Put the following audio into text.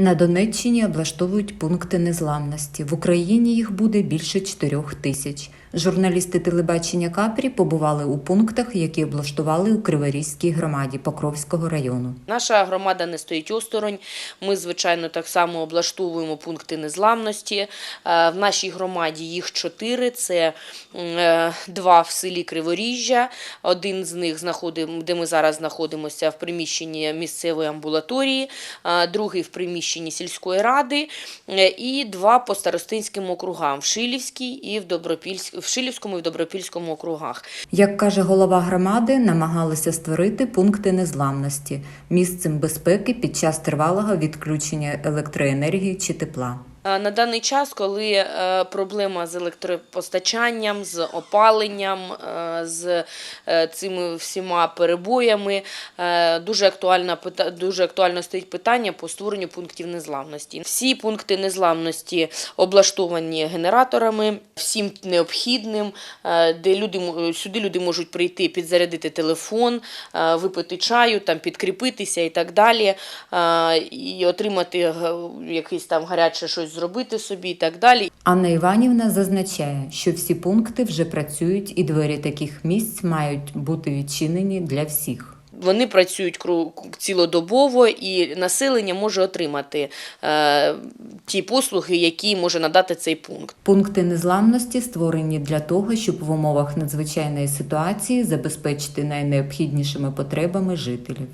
На Донеччині облаштовують пункти незламності. В Україні їх буде більше 4 тисяч. Журналісти телебачення Капрі побували у пунктах, які облаштували у Криворізькій громаді Покровського району. Наша громада не стоїть осторонь. Ми, звичайно, так само облаштовуємо пункти незламності. Е, В нашій громаді їх чотири. Це е, два в селі Криворіжжя. Один з них знаходимо, де ми зараз знаходимося в приміщенні місцевої амбулаторії, е, другий в приміщенні сільської ради, і два по старостинським округам в Шилівській і в Добропільськ... в Шилівському і в Добропільському округах. Як каже голова громади, намагалися створити пункти незламності місцем безпеки під час тривалого відключення електроенергії чи тепла. Е, На даний час, коли е, проблема з електропостачанням, з опаленням, е, з цими всіма перебоями, дуже актуальна пита- дуже актуально стоїть питання по створенню пунктів незламності. Всі пункти незламності облаштовані генераторами, всім необхідним, де люди сюди люди можуть прийти, підзарядити телефон, випити чаю, там підкріпитися і так далі, і отримати якийсь там гаряче щось зробити собі і так далі. Анна Іванівна зазначає, що всі пункти вже працюють, і двері таких місць мають бути відчинені для всіх. Вони працюють цілодобово, і населення може отримати е, ті послуги, які може надати цей пункт. Пункти незламності створені для того, щоб в умовах надзвичайної ситуації забезпечити найнеобхіднішими потребами жителів.